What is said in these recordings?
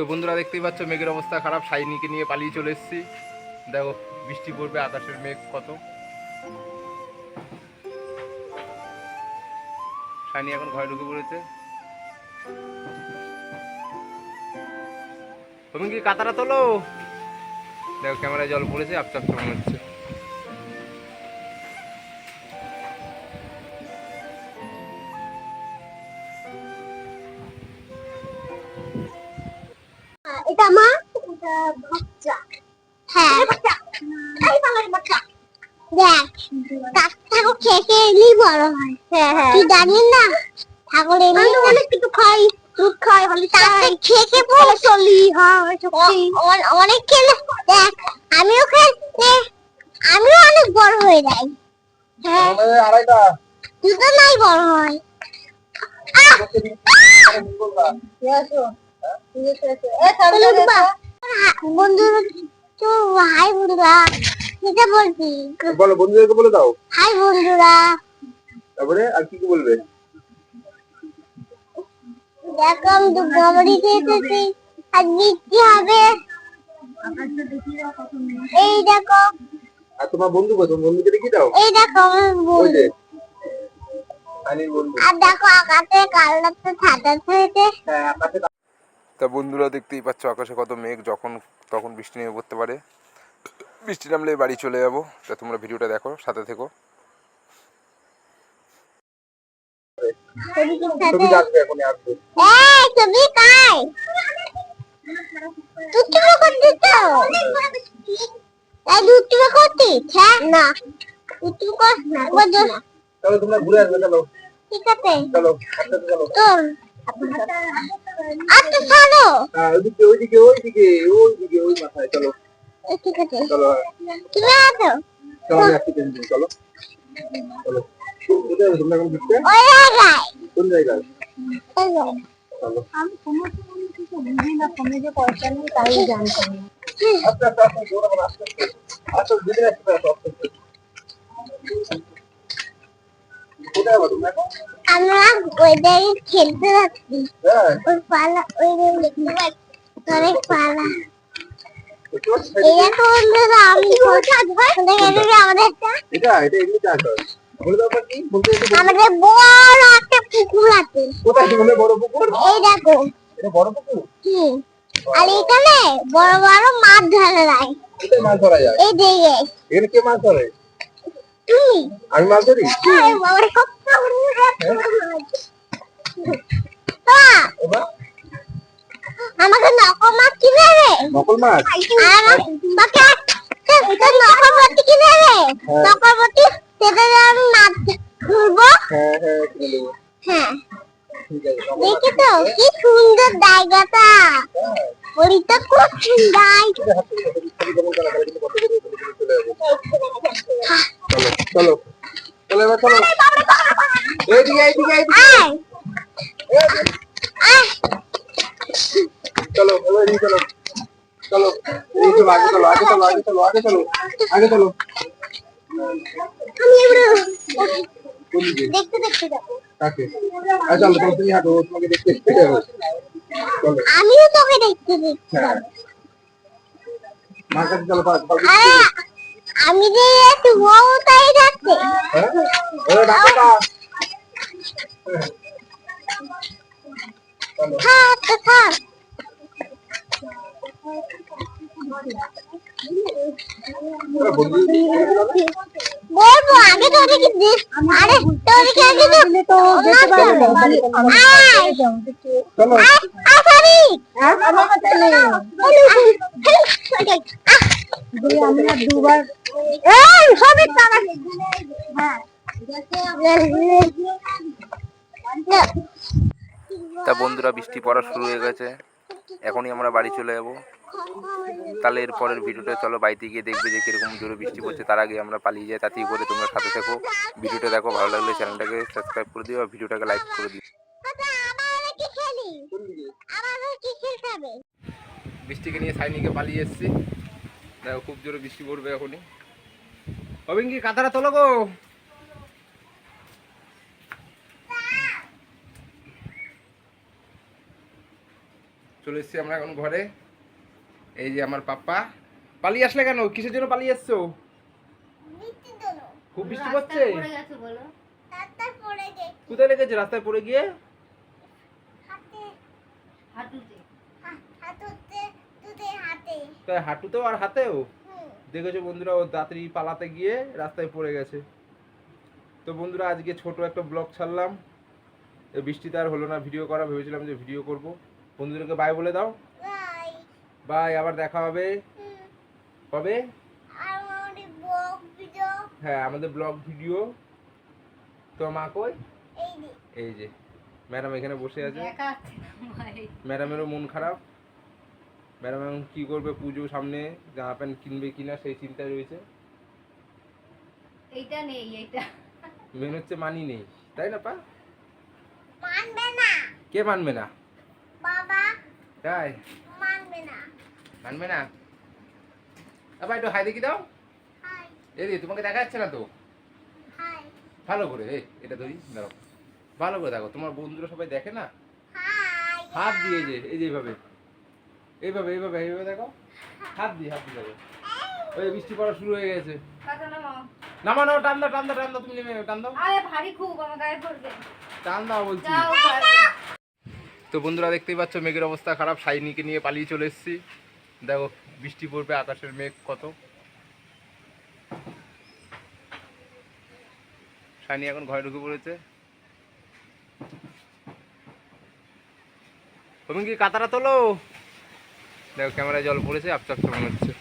তো বন্ধুরা দেখতেই পাচ্ছ, মেঘের অবস্থা খারাপ, শাইনিকে নিয়ে পালিয়ে চলে এসেছি। দেখো, বৃষ্টি পড়বে, আকাশের মেঘ কত। শাইনি এখন ঘরে ঢুকে পড়েছে। তুমি কি কাতারা তোলো? দেখো, ক্যামেরায় জল পড়েছে আপচা আপচা মনে হচ্ছে। খেয়ে বড় হয়। হ্যাঁ হ্যাঁ। তুই জানিস না? ঠাকুর এমনি অনেক কিছু খাই দুধ খাই হলি তাতে খেয়ে খেয়ে পুরো চলি হয় অনেক খেলে। দেখ আমিও খাই আমিও অনেক বড় হয়ে যাই। হ্যাঁ। তুই তো নাই বড় হয়। বন্ধুরা তো হাই বন্ধুরা। বলছি বলো বন্ধুদেরকে বলে দাও। হাই বন্ধুরা। তারপরে আর কি কি বলবে? দেখো আমি গমরি আর বৃষ্টি হবে। এই দেখো। আর তোমার বন্ধু কো তোমার বন্ধুকে দেখিয়ে দাও। এই দেখো আমার বন্ধু। আর দেখো আকাশে ছাতা হ্যাঁ আকাশে তা বন্ধুরা দেখতেই পাচ্ছ আকাশে কত মেঘ যখন তখন বৃষ্টি নেমে পড়তে পারে। বৃষ্টি নামলে বাড়ি চলে যাব। তা তোমরা ভিডিওটা দেখো সাথে থেকো। হ্যাঁ ঠিক আছে। চলো আচ্ছা চলো। হ্যাঁ ওইদিকে ওইদিকে ওইদিকে ওইদিকে ওই মাথায় চলো। ঠিক আছে তুমি আছো? চলো আমি আসছি চলো। চলো। কোথায় তোমরা এখন ঘুরতে? ওই জায়গায়। কোন জায়গায়? চলো। আমি সমস্ত কিছু বুঝি না ফোনে যে পয়সা নেই তাই জানতাম না আস্তে আস্তে আস্তে জোরে বলো আস্তে আস্তে। আস্তে ধীরে আস্তে আস্তে আস্তে আস্তে। কোথায় যাব তোমরা আমরা ওই জায়গায় খেলতে যাচ্ছি। হ্যাঁ। ওই পালা ওই পালা দেখতে পাচ্ছ? আমাদের হয় বড় একটা পুকুর আছে। কোথায় তোমাদের বড় পুকুর? এই দেখো। এটা বড় পুকুর? কি? আর এখানে বড় বড় মাছ ধরে যায়। কোথায় মাছ ধরা যায়? এই দেখে এখানে কে মাছ ধরে? তুমি আমি মাছ ধরি? কত আমাকে নকল মাছ কিনে রে নকল মাছ? বাবা তোর নকল মাছ কিনে রে হ্যাঁ। নকল মাছ সেটা আমি মাছ ধরবো। হ্যাঁ হ্যাঁ কিনে দেবো হ্যাঁ। দেখি তো কি সুন্দর জায়গাটা। ওইটা খুব সুন্দর। এটা হাতে নিয়ে ছবি ছবি কেমন আগে চলো আগে চলো। আমি এবারে দেখতে দেখতে যাব। কাকে? আচ্ছা চলো তুমি হাঁটো তোমাকে দেখতে দেখতে যাব। চলো। আমিও তোকে দেখতে দেখতে হ্যাঁ। যাব। মার কাছে চলো পাঁচ আমি যে একটু বউ তাই হ্যাঁ? ওরে ডাকো না থাক থাক। তা বন্ধুরা বৃষ্টি পড়া শুরু হয়ে গেছে। এখনই আমরা বাড়ি চলে যাব। তাহলে এর পরের ভিডিওটা চলো বাড়িতে গিয়ে দেখবে যে কীরকম জোরে বৃষ্টি পড়ছে। তার আগে আমরা পালিয়ে যাই, তাতেই করে তোমরা সাথে থেকো। ভিডিওটা দেখো, ভালো লাগলে চ্যানেলটাকে সাবস্ক্রাইব করে দিও আর ভিডিওটাকে লাইক করে দিও। বৃষ্টিকে নিয়ে সাইনিকে পালিয়ে এসেছি। দেখো, খুব জোরে বৃষ্টি পড়বে এখনই। হবেন কি কাতারা তোলো গো। চলে এসেছি আমরা এখন ঘরে। এই যে আমার পাপ্পা পালিয়ে আসলে কেন? কিসের জন্য পালিয়ে দিল খুব বৃষ্টি পড়ছে? কোথায় লেগেছে? রাস্তায় পড়ে গিয়ে? তাই হাঁটুতেও আর হাতেও দেখেছ বন্ধুরা ও দাঁতরি পালাতে গিয়ে রাস্তায় পড়ে গেছে। তো বন্ধুরা আজকে ছোট একটা ব্লগ ছাড়লাম। বৃষ্টিতে আর হলো না ভিডিও করা। ভেবেছিলাম যে ভিডিও করব। বন্ধুদেরকে বাই বলে দাও। বাই আবার দেখা হবে। কবে? আর আমাদের বক ভিডিও হ্যাঁ আমাদের ব্লগ ভিডিও। তো মা কই? এই যে ম্যাডাম এখানে বসে আছে। ম্যাডামেরও মন খারাপ। ম্যাডাম এখন কী করবে পুজো সামনে জামা প্যান্ট কিনবে কিনা সেই চিন্তায় রয়েছে। এইটা নেই এইটা। মেন হচ্ছে মানি নেই তাই না পা? মানবে না। কে মানবে না? বাবা তাই? মানবে না। মানবে না? আবার একটু হাই দেখি দাও। হাই। এই যে তোমাকে দেখা যাচ্ছে না তো? ভালো করে এই এটা ধরি দাঁড়াও। ভালো করে দেখো তোমার বন্ধুরা সবাই দেখে না? হাই। হাত দিয়ে যে এই যে এইভাবে। এইভাবে এইভাবে এইভাবে দেখো। হাত দিয়ে হাত দিয়ে দেখো। ওই বৃষ্টি পড়া শুরু হয়ে গেছে। নামা নাও টান দাও টান দাও টান দাও তুমি নেমে টান দাও। আরে ভারী খুব আমার গায়ে পড়বে। টান দাও বলছি। তো বন্ধুরা দেখতেই পাচ্ছ মেঘের অবস্থা খারাপ। সাইনিকে নিয়ে পালিয়ে চলে এসেছি। দেখো বৃষ্টি পড়বে আকাশের মেঘ কত। সাইনি এখন ঘরে ঢুকে পড়েছে। তুমি কি কাতারা তোলো? দেখো ক্যামেরায় জল পড়েছে আপচাপ মনে হচ্ছে।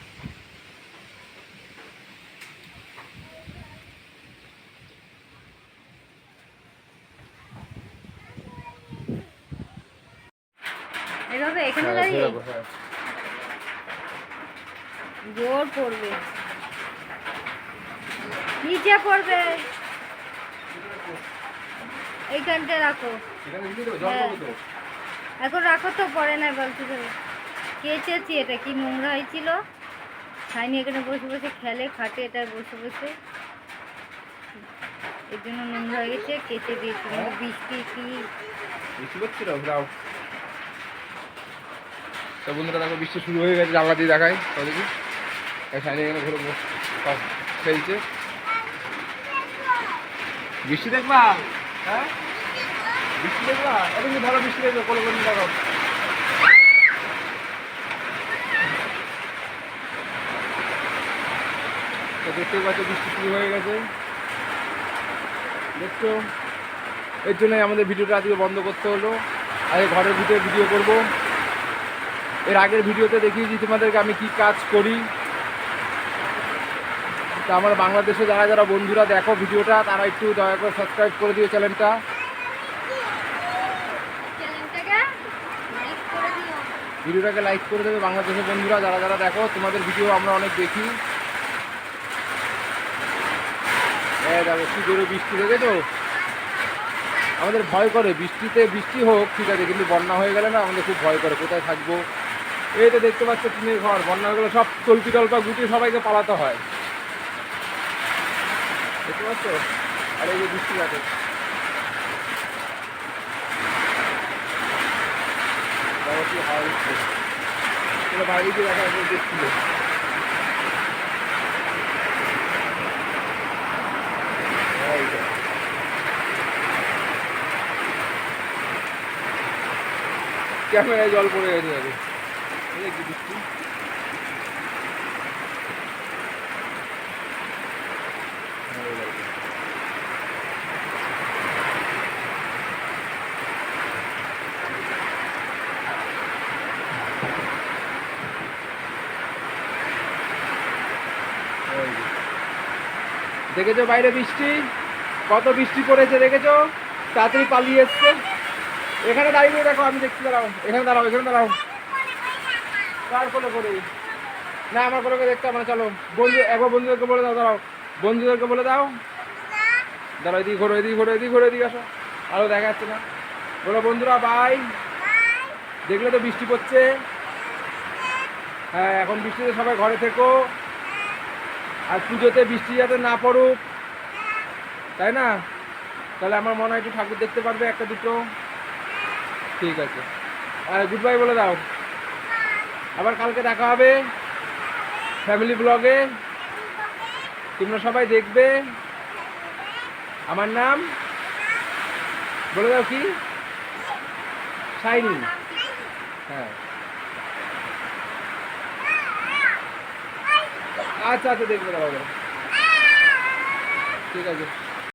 এভাবে এখানে হ্যাঁ, দাঁড়িয়ে? হ্যাঁ। জোর পড়বে। নিচে পড়বে। এইখানটা রাখো। এখানে হ্যাঁ। তো। এখন রাখো তো পরে না বলতে ধরে কেচেছি এটা কি নোংরা হয়েছিল? সাইনি এখানে বসে বসে খেলে খাটে এটা বসে বসে। এর জন্য নোংরা হয়ে গেছে কেচে দিয়েছি। বৃষ্টি কি? বৃষ্টি তো বন্ধুরা দেখো বৃষ্টি শুরু হয়ে গেছে জানলা দিয়ে দেখায় তো দেখি। সাইনে এখানে ঘুরে খেলছে বৃষ্টি দেখবা? হ্যাঁ? বৃষ্টি দেখবা? এটা কিন্তু ভালো বৃষ্টি দেখবে, কোলে কোলে দেখো দেখতেই পাচ্ছ, বৃষ্টি শুরু হয়ে গেছে। দেখছ? এর জন্যই আমাদের ভিডিওটা আজকে বন্ধ করতে হলো। আগে ঘরের ভিতরে ভিডিও করব। এর আগের ভিডিওতে দেখিয়েছি তোমাদেরকে আমি কি কাজ করি। তা আমার বাংলাদেশে যারা যারা বন্ধুরা দেখো ভিডিওটা তারা একটু দয়া করে সাবস্ক্রাইব করে দিও চ্যানেলটা ভিডিওটাকে লাইক করে দেবে বাংলাদেশের বন্ধুরা যারা যারা দেখো তোমাদের ভিডিও আমরা অনেক দেখি। হ্যাঁ দেখো কি জোরে বৃষ্টি দেখেছ আমাদের ভয় করে বৃষ্টিতে বৃষ্টি হোক ঠিক আছে কিন্তু বন্যা হয়ে গেলে না আমাদের খুব ভয় করে কোথায় থাকব। এই তো দেখতে পাচ্ছ টিনের ঘর বন্যা হয়ে গেলে সব তল্পি টল্পা গুটিয়ে সবাইকে পালাতে হয়। দেখতে পাচ্ছ? আর এই যে বৃষ্টি আছে ক্যামেরায় জল পড়ে গেছে। আরে বৃষ্টি। দেখেছ বাইরে বৃষ্টি? কত বৃষ্টি পড়েছে দেখেছ? তাড়াতাড়ি পালিয়ে এসছে। এখানে দাঁড়িয়ে দেখো, আমি দেখছি, দাঁড়াও। এখানে দাঁড়াও এখানে দাঁড়াও। কার কোলে করে? না, আমার করে দেখতে হবে না, চলো। বন্ধু একবার বন্ধুদেরকে বলে দাও, দাঁড়াও। বন্ধুদেরকে বলে দাও। দাঁড়াও, এদিকে ঘোরো এদিকে ঘোরো এদিকে ঘোরো, এদিকে আসো। আরও দেখা যাচ্ছে না। বলো, বন্ধুরা বাই দেখলে তো বৃষ্টি পড়ছে। হ্যাঁ এখন বৃষ্টিতে সবাই ঘরে থেকো। আর পুজোতে বৃষ্টি যাতে না পড়ুক, তাই না? তাহলে আমার মনে হয় একটু ঠাকুর দেখতে পারবে একটা দুটো। ঠিক আছে। আর গুড বাই বলে দাও। আবার কালকে দেখা হবে ফ্যামিলি ব্লগে তোমরা সবাই দেখবে। আমার নাম? বলে দাও কি? শাইনি। হ্যাঁ। আচ্ছা আচ্ছা দেখবে দাদা ঠিক আছে।